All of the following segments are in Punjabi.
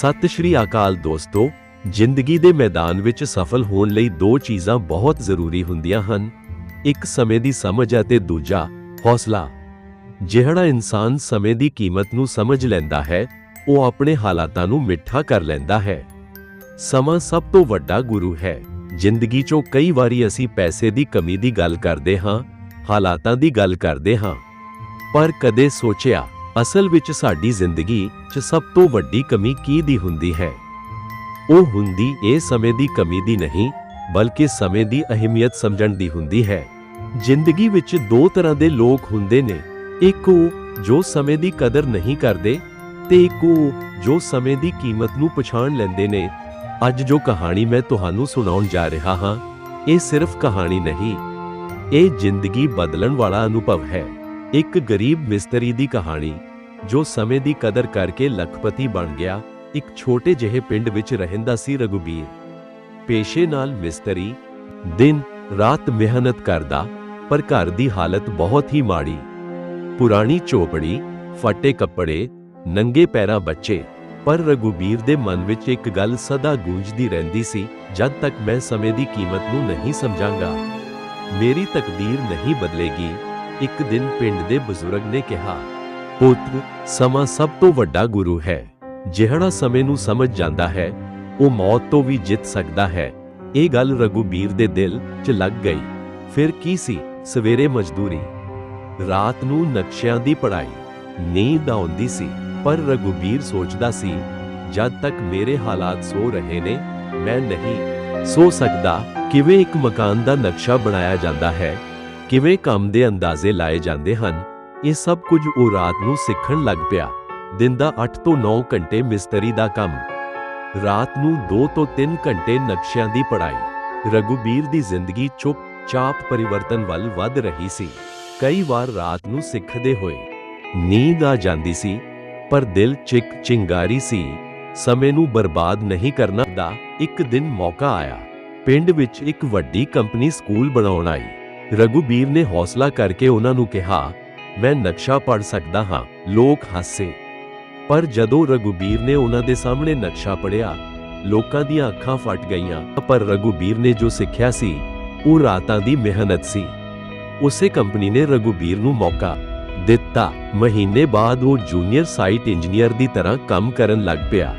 ਸਤਿ ਸ਼੍ਰੀ ਅਕਾਲ ਦੋਸਤੋ, ਜ਼ਿੰਦਗੀ ਦੇ ਮੈਦਾਨ ਵਿੱਚ ਸਫਲ ਹੋਣ ਲਈ ਦੋ ਚੀਜ਼ਾਂ ਬਹੁਤ ਜ਼ਰੂਰੀ ਹੁੰਦੀਆਂ ਹਨ। ਇੱਕ ਸਮੇਂ ਦੀ ਸਮਝ ਅਤੇ ਦੂਜਾ ਹੌਸਲਾ। ਜਿਹੜਾ ਇਨਸਾਨ ਸਮੇਂ ਦੀ ਕੀਮਤ ਨੂੰ ਸਮਝ ਲੈਂਦਾ ਹੈ, ਉਹ ਆਪਣੇ ਹਾਲਾਤਾਂ ਨੂੰ ਮਿੱਠਾ ਕਰ ਲੈਂਦਾ ਹੈ। ਸਮਾਂ ਸਭ ਤੋਂ ਵੱਡਾ ਗੁਰੂ ਹੈ। ਜ਼ਿੰਦਗੀ 'ਚੋਂ ਕਈ ਵਾਰੀ ਅਸੀਂ ਪੈਸੇ ਦੀ ਕਮੀ ਦੀ ਗੱਲ ਕਰਦੇ ਹਾਂ, ਹਾਲਾਤਾਂ ਦੀ ਗੱਲ ਕਰਦੇ ਹਾਂ। ਪਰ ਕਦੇ ਸੋਚਿਆ ਅਸਲ ਵਿੱਚ ਸਾਡੀ ਜ਼ਿੰਦਗੀ 'ਚ ਸਭ ਤੋਂ ਵੱਡੀ ਕਮੀ ਕੀ ਦੀ ਹੁੰਦੀ ਹੈ? ਉਹ ਹੁੰਦੀ ਇਹ ਸਮੇਂ ਦੀ ਕਮੀ ਦੀ ਨਹੀਂ, ਬਲਕਿ ਸਮੇਂ ਦੀ ਅਹਿਮੀਅਤ ਸਮਝਣ ਦੀ ਹੁੰਦੀ ਹੈ। ਜ਼ਿੰਦਗੀ ਵਿੱਚ ਦੋ ਤਰ੍ਹਾਂ ਦੇ ਲੋਕ ਹੁੰਦੇ ਨੇ, ਇੱਕ ਉਹ ਜੋ ਸਮੇਂ ਦੀ ਕਦਰ ਨਹੀਂ ਕਰਦੇ ਤੇ ਇੱਕ ਉਹ ਜੋ ਸਮੇਂ ਦੀ ਕੀਮਤ ਨੂੰ ਪਛਾਣ ਲੈਂਦੇ ਨੇ। ਅੱਜ ਜੋ ਕਹਾਣੀ ਮੈਂ ਤੁਹਾਨੂੰ ਸੁਣਾਉਣ ਜਾ ਰਿਹਾ ਹਾਂ, ਇਹ ਸਿਰਫ ਕਹਾਣੀ ਨਹੀਂ, ਇਹ ਜ਼ਿੰਦਗੀ ਬਦਲਣ ਵਾਲਾ ਅਨੁਭਵ ਹੈ। ਇੱਕ ਗਰੀਬ ਮਿਸਤਰੀ ਦੀ ਕਹਾਣੀ। ਜੋ ਸਮੇਂ ਦੀ ਕਦਰ ਕਰਕੇ ਲੱਖਪਤੀ ਬਣ ਗਿਆ, ਇੱਕ ਛੋਟੇ ਜਿਹੇ ਪਿੰਡ ਵਿੱਚ ਰਹਿੰਦਾ ਸੀ ਰਘੁਬੀਰ। ਪੇਸ਼ੇ ਨਾਲ ਮਿਸਤਰੀ ਦਿਨ ਰਾਤ ਮਿਹਨਤ ਕਰਦਾ, ਪਰ ਘਰ ਦੀ ਹਾਲਤ ਬਹੁਤ ਹੀ ਮਾੜੀ। ਪੁਰਾਣੀ ਚੋਪੜੀ ਫੱਟੇ ਕੱਪੜੇ, ਨੰਗੇ ਪੈਰਾਂ ਬੱਚੇ, ਪਰ ਰਘੁਬੀਰ ਦੇ ਮਨ ਵਿੱਚ ਇੱਕ ਗੱਲ ਸਦਾ ਗੂੰਜਦੀ ਰਹਿੰਦੀ ਸੀ, ਜਦ ਤੱਕ ਮੈਂ ਸਮੇਂ ਦੀ ਕੀਮਤ ਨੂੰ ਨਹੀਂ ਸਮਝਾਂਗਾ। ਮੇਰੀ ਤਕਦੀਰ ਨਹੀਂ ਬਦਲੇਗੀ, ਇੱਕ ਦਿਨ ਪਿੰਡ ਦੇ ਬਜ਼ੁਰਗ ਨੇ ਕਿਹਾ। ਪੁੱਤ, ਸਮਾਂ ਸਭ ਤੋਂ ਵੱਡਾ ਗੁਰੂ ਹੈ। ਜਿਹੜਾ ਸਮੇਂ ਨੂੰ ਸਮਝ ਜਾਂਦਾ ਹੈ, ਉਹ ਮੌਤ ਤੋਂ ਵੀ ਜਿੱਤ ਸਕਦਾ ਹੈ। ਇਹ ਗੱਲ ਰਘੁਬੀਰ ਦੇ ਦਿਲ 'ਚ ਲੱਗ ਗਈ। ਫਿਰ ਕੀ ਸੀ? ਸਵੇਰੇ ਮਜ਼ਦੂਰੀ। ਰਾਤ ਨੂੰ ਨਕਸ਼ਿਆਂ ਦੀ ਪੜਾਈ ਨੀਂਦ ਆਉਂਦੀ ਸੀ, ਪਰ ਰਘੂਬੀਰ ਸੋਚਦਾ ਸੀ, ਜਦ ਤੱਕ ਮੇਰੇ ਹਾਲਾਤ ਸੋ ਰਹੇ ਨੇ, ਮੈਂ ਨਹੀਂ ਸੋ ਸਕਦਾ। ਕਿਵੇਂ ਇੱਕ ਮਕਾਨ ਦਾ ਨਕਸ਼ਾ ਬਣਾਇਆ ਜਾਂਦਾ ਹੈ? ਕਿਵੇਂ ਕੰਮ ਦੇ ਅੰਦਾਜ਼ੇ ਲਾਏ ਜਾਂਦੇ ਹਨ? ਇਹ ਸਭ ਕੁਝ ਉਹ ਰਾਤ ਨੂੰ ਸਿੱਖਣ ਲੱਗ ਪਿਆ। ਦਿਨ ਦਾ 8 ਤੋਂ 9 ਘੰਟੇ ਮਿਸਤਰੀ ਦਾ ਕੰਮ। ਰਾਤ ਨੂੰ 2 ਤੋਂ 3 ਘੰਟੇ ਨਕਸ਼ਿਆਂ ਦੀ ਪੜਾਈ ਰਘੁਬੀਰ ਦੀ ਜ਼ਿੰਦਗੀ ਚੁੱਪ-ਚਾਪ ਪਰਿਵਰਤਨ ਵੱਲ ਵੱਧ ਰਹੀ ਸੀ। ਕਈ ਵਾਰ ਰਾਤ ਨੂੰ ਸਿੱਖਦੇ ਹੋਏ ਨੀਂਦ ਆ ਜਾਂਦੀ ਸੀ, ਪਰ ਦਿਲ ਚਿਕ ਚਿੰਗਾਰੀ ਸੀ। ਸਮੇਂ ਨੂੰ ਬਰਬਾਦ ਨਹੀਂ ਕਰਨਾ ਦਾ ਇੱਕ ਦਿਨ ਮੌਕਾ ਆਇਆ। ਪਿੰਡ ਵਿੱਚ ਇੱਕ ਵੱਡੀ ਕੰਪਨੀ ਸਕੂਲ ਬਣਾਉਣ ਆਈ। ਰਘੁਬੀਰ ਨੇ ਹੌਸਲਾ ਕਰਕੇ ਉਹਨਾਂ ਨੂੰ ਕਿਹਾ ਮੈਂ ਨਕਸ਼ਾ ਪੜ ਸਕਦਾ ਹਾਂ। ਲੋਕ ਹਾਸੇ। ਪਰ ਜਦੋਂ ਰਘੁਬੀਰ ਨੇ ਉਹਨਾਂ ਦੇ ਸਾਹਮਣੇ ਨਕਸ਼ਾ ਪੜਿਆ ਲੋਕਾਂ ਦੀਆਂ ਅੱਖਾਂ ਫਟ ਗਈਆਂ। ਪਰ ਰਘੁਬੀਰ ਨੇ ਜੋ ਸਿੱਖਿਆ ਸੀ, ਉਹ ਰਾਤਾਂ ਦੀ ਮਿਹਨਤ ਸੀ। ਉਸੇ ਕੰਪਨੀ ਨੇ ਰਘੁਬੀਰ ਨੂੰ ਮੌਕਾ ਦਿੱਤਾ। ਮਹੀਨੇ ਬਾਅਦ ਉਹ ਜੂਨੀਅਰ ਸਾਈਟ ਇੰਜੀਨੀਅਰ ਦੀ ਤਰ੍ਹਾਂ ਕੰਮ ਕਰਨ ਲੱਗ ਪਿਆ।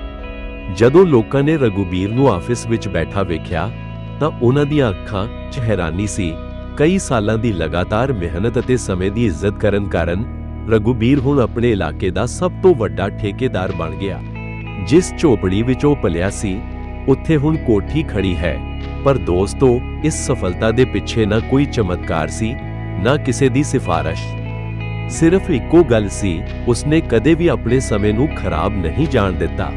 ਜਦੋਂ ਲੋਕਾਂ ਨੇ ਰਘੁਬੀਰ ਨੂੰ ਆਫਿਸ ਵਿੱਚ ਬੈਠਾ ਵੇਖਿਆ, ਤਾਂ ਉਹਨਾਂ ਦੀਆਂ ਅੱਖਾਂ 'ਚ ਹੈਰਾਨੀ ਸੀ। ਕਈ ਸਾਲਾਂ ਦੀ ਲਗਾਤਾਰ ਮਿਹਨਤ ਅਤੇ ਸਮੇਂ ਦੀ ਇੱਜ਼ਤ ਕਰਨ ਕਾਰਨ ਰਘੁਬੀਰ ਹੁਣ ਆਪਣੇ ਇਲਾਕੇ ਦਾ ਸਭ ਤੋਂ ਵੱਡਾ ਠੇਕੇਦਾਰ ਬਣ ਗਿਆ। ਜਿਸ ਝੋਪੜੀ ਵਿੱਚ ਉਹ ਪਲਿਆ ਸੀ, ਉੱਥੇ ਹੁਣ ਕੋਠੀ ਖੜੀ ਹੈ। ਪਰ ਦੋਸਤੋ, ਇਸ ਸਫਲਤਾ ਦੇ ਪਿੱਛੇ ਨਾ ਕੋਈ ਚਮਤਕਾਰ ਸੀ, ਨਾ ਕਿਸੇ ਦੀ ਸਿਫਾਰਿਸ਼। ਸਿਰਫ ਇੱਕੋ ਗੱਲ ਸੀ, ਉਸਨੇ ਕਦੇ ਵੀ ਆਪਣੇ ਸਮੇਂ ਨੂੰ ਖਰਾਬ ਨਹੀਂ ਜਾਣ ਦਿੱਤਾ।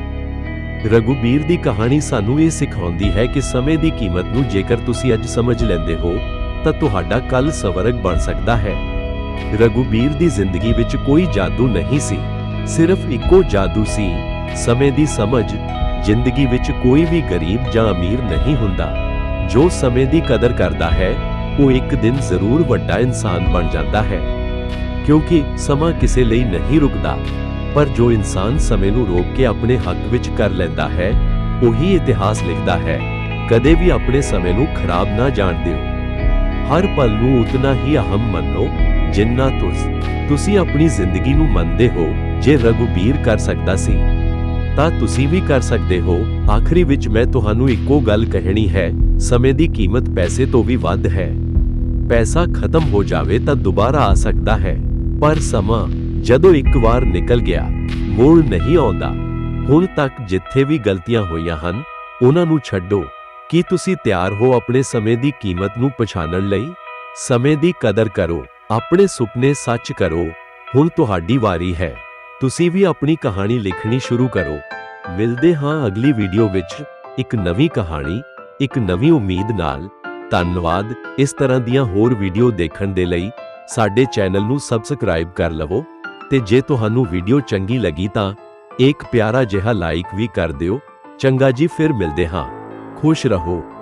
ਰਘੁਬੀਰ ਦੀ ਕਹਾਣੀ ਸਾਨੂੰ ਇਹ ਸਿਖਾਉਂਦੀ ਹੈ ਕਿ ਸਮੇਂ ਦੀ ਕੀਮਤ ਨੂੰ ਜੇਕਰ ਤੁਸੀਂ ਅੱਜ ਸਮਝ ਲੈਂਦੇ ਹੋ ਤਾਂ ਤੁਹਾਡਾ ਕੱਲ ਸਵਰਗ ਬਣ ਸਕਦਾ ਹੈ। ਰਘੁਬੀਰ ਦੀ ਜ਼ਿੰਦਗੀ ਵਿੱਚ ਕੋਈ ਜਾਦੂ ਨਹੀਂ ਸੀ। ਸਿਰਫ ਇੱਕੋ ਜਾਦੂ ਸੀ। ਸਮੇਂ ਦੀ ਸਮਝ, ਜ਼ਿੰਦਗੀ ਵਿੱਚ ਕੋਈ ਵੀ ਗਰੀਬ ਜਾਂ ਅਮੀਰ ਨਹੀਂ ਹੁੰਦਾ। ਜੋ ਸਮੇਂ ਦੀ ਕਦਰ ਕਰਦਾ ਹੈ, ਉਹ ਇੱਕ ਦਿਨ ਜ਼ਰੂਰ ਵੱਡਾ ਇਨਸਾਨ ਬਣ ਜਾਂਦਾ ਹੈ। ਕਿਉਂਕਿ ਸਮਾਂ ਕਿਸੇ ਲਈ ਨਹੀਂ ਰੁਕਦਾ। ਪਰ ਜੋ ਇਨਸਾਨ ਸਮੇਂ ਨੂੰ ਰੋਕ ਕੇ ਆਪਣੇ ਹੱਕ ਵਿੱਚ ਕਰ ਲੈਂਦਾ ਹੈ, ਉਹੀ ਇਤਿਹਾਸ ਲਿਖਦਾ ਹੈ। ਕਦੇ ਵੀ ਆਪਣੇ ਸਮੇਂ ਨੂੰ ਖਰਾਬ ਨਾ ਜਾਣ ਦਿਓ। ਹਰ ਪਲ ਨੂੰ ਉਤਨਾ ਹੀ ਅਹਮ ਮੰਨੋ, ਜਿੰਨਾ ਤੁਸ, ਤੁਸੀਂ ਆਪਣੀ ਜ਼ਿੰਦਗੀ ਨੂੰ ਮੰਨਦੇ ਹੋ, ਜੇ ਰਘੁਬੀਰ ਕਰ ਸਕਦਾ ਸੀ। ਤਾਂ ਤੁਸੀਂ ਵੀ ਕਰ ਸਕਦੇ ਹੋ। ਆਖਰੀ ਵਿੱਚ ਮੈਂ ਤੁਹਾਨੂੰ ਇੱਕੋ ਗੱਲ ਕਹਿਣੀ ਹੈ, ਸਮੇਂ ਦੀ ਕੀਮਤ ਪੈਸੇ ਤੋਂ ਵੀ ਵੱਧ ਹੈ। ਪੈਸਾ ਖਤਮ ਹੋ ਜਾਵੇ ਤਾਂ ਦੁਬਾਰਾ ਆ ਸਕਦਾ ਹੈ। ਪਰ ਸਮਾਂ ਜਦੋਂ ਇੱਕ ਵਾਰ ਨਿਕਲ ਗਿਆ, ਮੁੜ ਨਹੀਂ ਆਉਂਦਾ। ਹੁਣ ਤੱਕ ਜਿੱਥੇ ਵੀ ਗਲਤੀਆਂ ਹੋਈਆਂ ਹਨ, ਉਹਨਾਂ ਨੂੰ ਛੱਡੋ। ਕੀ ਤੁਸੀਂ ਤਿਆਰ ਹੋ ਆਪਣੇ ਸਮੇਂ ਦੀ ਕੀਮਤ ਨੂੰ ਪਛਾਣਨ ਲਈ? ਸਮੇਂ ਦੀ ਕਦਰ ਕਰੋ, ਆਪਣੇ ਸੁਪਨੇ ਸੱਚ ਕਰੋ। ਹੁਣ ਤੁਹਾਡੀ ਵਾਰੀ ਹੈ। ਤੁਸੀਂ ਵੀ ਆਪਣੀ ਕਹਾਣੀ ਲਿਖਣੀ ਸ਼ੁਰੂ ਕਰੋ। ਮਿਲਦੇ ਹਾਂ ਅਗਲੀ ਵੀਡੀਓ ਵਿੱਚ। ਇੱਕ ਨਵੀਂ ਕਹਾਣੀ, ਇੱਕ ਨਵੀਂ ਉਮੀਦ ਨਾਲ। ਧੰਨਵਾਦ। ਇਸ ਤਰ੍ਹਾਂ ਦੀਆਂ ਹੋਰ ਵੀਡੀਓ ਦੇਖਣ ਦੇ ਲਈ ਸਾਡੇ ਚੈਨਲ ਨੂੰ ਸਬਸਕ੍ਰਾਈਬ ਕਰ ਲਵੋ ਤੇ ਜੇ ਤੁਹਾਨੂੰ ਵੀਡੀਓ ਚੰਗੀ ਲੱਗੀ ਤਾਂ ਇੱਕ ਪਿਆਰਾ ਜਿਹਾ ਲਾਈਕ ਵੀ ਕਰ ਦਿਓ। ਚੰਗਾ ਜੀ, ਫਿਰ ਮਿਲਦੇ ਹਾਂ। ਖੁਸ਼ ਰਹੋ।